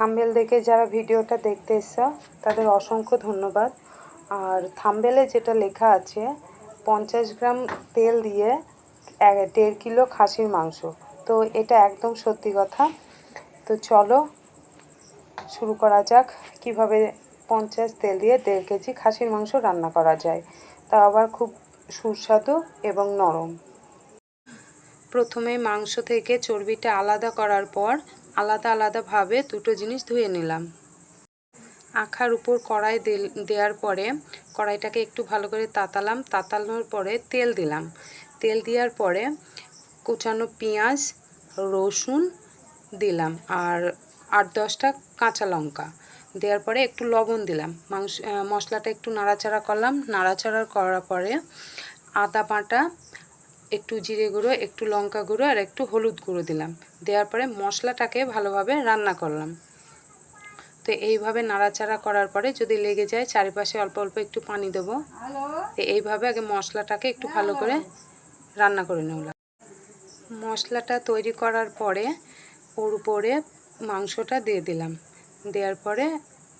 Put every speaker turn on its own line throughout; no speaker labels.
Thumbnail দেখে যারা ভিডিওটা দেখতে এসছো, তাদের অসংখ্য ধন্যবাদ। আর থাম্বেলে যেটা লেখা আছে, পঞ্চাশ গ্রাম তেল দিয়ে দেড় কিলো খাসির মাংস। তো এটা একদম সত্যি কথা। তো চলো, শুরু করা যাক কীভাবে পঞ্চাশ তেল দিয়ে দেড় কেজি খাসির মাংস রান্না করা যায়। তা আবার খুব সুস্বাদু এবং নরম। প্রথমে মাংস থেকে চর্বিটা আলাদা করার পর আলাদা আলাদাভাবে দুটো জিনিস ধুয়ে নিলাম। আখার উপর কড়াই দেওয়ার পরে কড়াইটাকে একটু ভালো করে তাতালাম। তাতানোর পরে তেল দিলাম। তেল দেওয়ার পরে কুচানো পেঁয়াজ, রসুন দিলাম আর আট দশটা কাঁচা লঙ্কা। দেওয়ার পরে একটু লবণ দিলাম। মাংস মশলাটা একটু নাড়াচাড়া করলাম। নাড়াচাড়া করার পরে আদা বাটা একটু জিরে গুঁড়ো একটু লঙ্কা গুঁড়ো আর একটু হলুদ গুঁড়ো দিলাম। দেওয়ার পরে মশলাটাকে ভালোভাবে রান্না করলাম। তো এইভাবে নাড়াচাড়া করার পরে যদি লেগে যায় চারিপাশে অল্প অল্প একটু পানি দেবো। তো এইভাবে আগে মশলাটাকে একটু ভালো করে রান্না করে নিলাম। মশলাটা তৈরি করার পরে ওর উপরে মাংসটা দিয়ে দিলাম। দেওয়ার পরে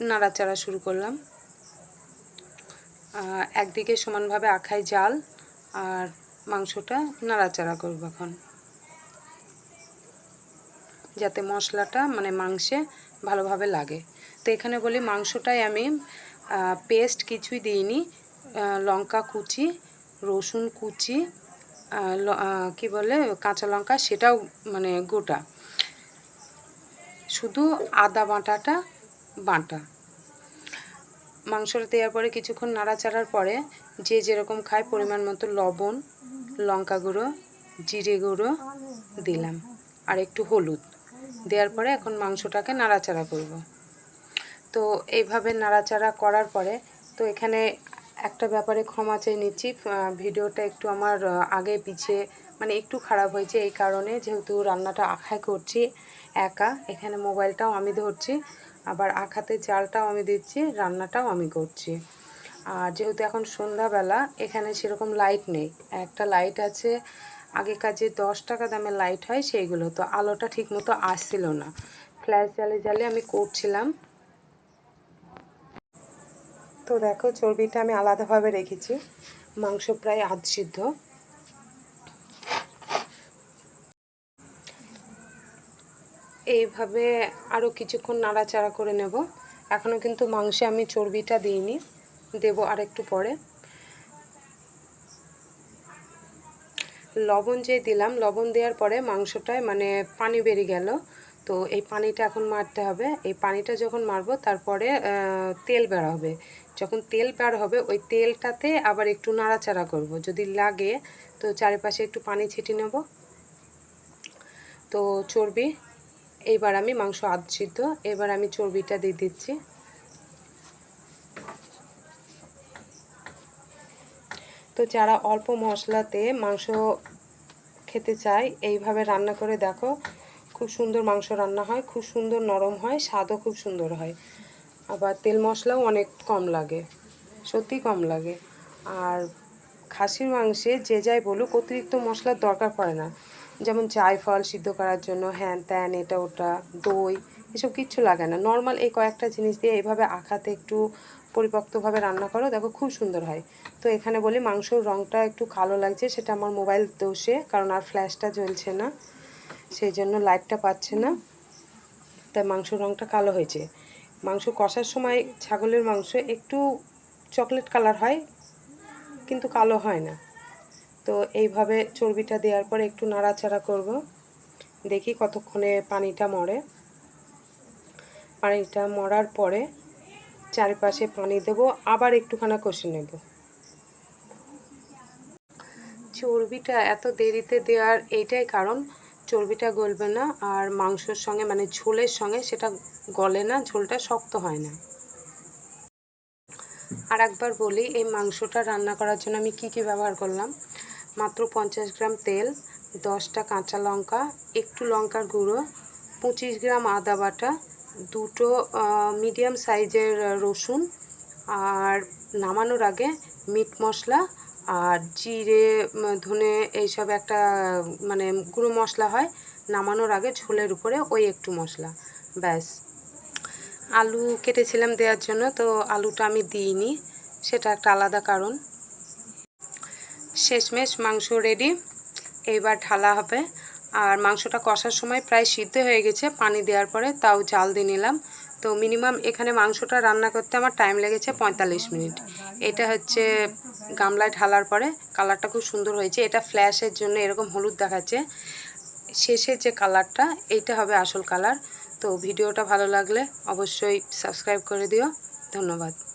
নাড়াচাড়া শুরু করলাম। একদিকে সমানভাবে আখায় জাল আর মাংসটা নাড়াচাড়া করব এখন। যাতে মশলাটা মানে মাংসে ভালোভাবে লাগে। তো এখানে বলি মাংসটায় আমি পেস্ট কিছুই দিইনি। লঙ্কা কুচি, রসুন কুচি কি বলে, কাঁচা লঙ্কা, সেটাও মানে গোটা। শুধু আদা বাটাটা বাটা। মাংসটা দেওয়ার পরে কিছুক্ষণ নাড়াচাড়ার পরে যে যেরকম খায় পরিমাণ মতো লবণ, লঙ্কা গুঁড়ো, জিরে গুঁড়ো দিলাম। আর একটু হলুদ। দেওয়ার পরে এখন মাংসটাকে নাড়াচাড়া করব। তো এইভাবে নাড়াচাড়া করার পরে, তো এখানে একটা ব্যাপারে ক্ষমা চেয়ে নিচ্ছি। ভিডিওটা একটু আমার আগে পিছিয়ে মানে একটু খারাপ হয়েছে এই কারণে যেহেতু রান্নাটা আখায় করছি, একা। এখানে মোবাইলটাও আমি ধরছি, আবার আখাতে চালটাও আমি দিচ্ছি, রান্নাটাও আমি করছি। আর যেহেতু এখন সন্ধ্যাবেলা, এখানে সেরকম লাইট নেই। একটা লাইট আছে, আগেকার যে দশ টাকা দামের লাইট হয় সেইগুলো। তো আলোটা ঠিক মতো আসছিল না। ফ্ল্যাশ জালে জালে আমি করছিলাম। তো দেখো, চর্বিটা আমি আলাদাভাবে রেখেছি। মাংস প্রায় আধ সিদ্ধ। এইভাবে আরও কিছুক্ষণ নাড়াচাড়া করে নেব। এখনও কিন্তু মাংসে আমি চর্বিটা দিইনি। দেব আর একটু পরে। লবণ যে দিলাম, লবণ দেওয়ার পরে মাংসটায় মানে পানি বেরিয়ে গেল। তো এই পানিটা এখন মারতে হবে। এই পানিটা যখন মারবো, তারপরে তেল বের হবে। যখন তেল বের হবে, ওই তেলটাতে আবার একটু নাড়াচাড়া করব। যদি লাগে, তো চারিপাশে একটু পানি ছিটিয়ে নেব। তো চর্বি, এইবার আমি মাংস আধ সিদ্ধ এবার আমি চর্বিটা দিয়ে দিচ্ছি। তো যারা অল্প মশলাতে মাংস খেতে চায়, এইভাবে রান্না করে দেখো। খুব সুন্দর মাংস রান্না হয়, খুব সুন্দর নরম হয়, স্বাদও খুব সুন্দর হয়। আবার তেল মশলাও অনেক কম লাগে, সত্যি কম লাগে। আর খাসির মাংসে যে যাই বলুক, অতিরিক্ত মশলার দরকার পড়ে না। যেমন জায়ফল সিদ্ধ করার জন্য, হ্যান ত্যান, এটা ওটা, দই, এসব কিচ্ছু লাগে না। নর্মাল এই কয়েকটা জিনিস দিয়ে এইভাবে আখাতে একটু পরিপক্তভাবে রান্না করো, দেখো খুব সুন্দর হয়। তো এখানে বলি মাংসর রঙটা একটু কালো লাগছে, সেটা আমার মোবাইল দোষে, কারণ আর ফ্ল্যাশটা জ্বলছে না, সেই জন্য লাইটটা পাচ্ছে না। তাই মাংসর রঙটা কালো হয়েছে। মাংস কষার সময় ছাগলের মাংস একটু চকলেট কালার হয়, কিন্তু কালো হয় না। তো এইভাবে চর্বিটা দেওয়ার পরে একটু নাড়াচাড়া করব। দেখি কতক্ষণে পানিটা মরে। পানিটা মরার পরে চারিপাশে পানি দেব, আবার একটুখানি কষে নেব। চর্বিটা এত দেরিতে দেওয়ার এইটাই কারণ, চর্বিটা গলবে না আর মাংসর সঙ্গে মানে ঝোলের সঙ্গে সেটা গলে না, ঝোলটা শক্ত হয় না। আর একবার বলি, এই মাংসটা রান্না করার জন্য আমি কি কি ব্যবহার করলাম? মাত্র পঞ্চাশ গ্রাম তেল, দশটা কাঁচা লঙ্কা, একটু লঙ্কার গুঁড়ো, পঁচিশ গ্রাম আদা বাটা দুটো মিডিয়াম সাইজের রসুন আর নামানোর আগে মিট মশলা আর জিরে ধনে এইসব একটা মানে গুঁড়ো মশলা হয়, নামানোর আগে ঝোলের উপরে ওই একটু মশলা, ব্যাস। আলু কেটেছিলাম দেওয়ার জন্য, তো আলুটা আমি দিইনি, সেটা একটা আলাদা কারণ। শেষমেশ মাংস রেডি এইবার ঢালা হবে। আর মাংসটা কষার সময় প্রায় সিদ্ধ হয়ে গেছে, পানি দেওয়ার পরে তাও জাল দিয়ে নিলাম। তো মিনিমাম এখানে মাংসটা রান্না করতে আমার টাইম লেগেছে পঁয়তাল্লিশ মিনিট। এটা হচ্ছে গামলায় ঢালার পরে কালারটা খুব সুন্দর হয়েছে। এটা ফ্ল্যাশের জন্য এরকম হলুদ দেখাচ্ছে। শেষের যে কালারটা এইটা হবে আসল কালার তো ভিডিওটা ভালো লাগলে অবশ্যই সাবস্ক্রাইব করে দিও। ধন্যবাদ।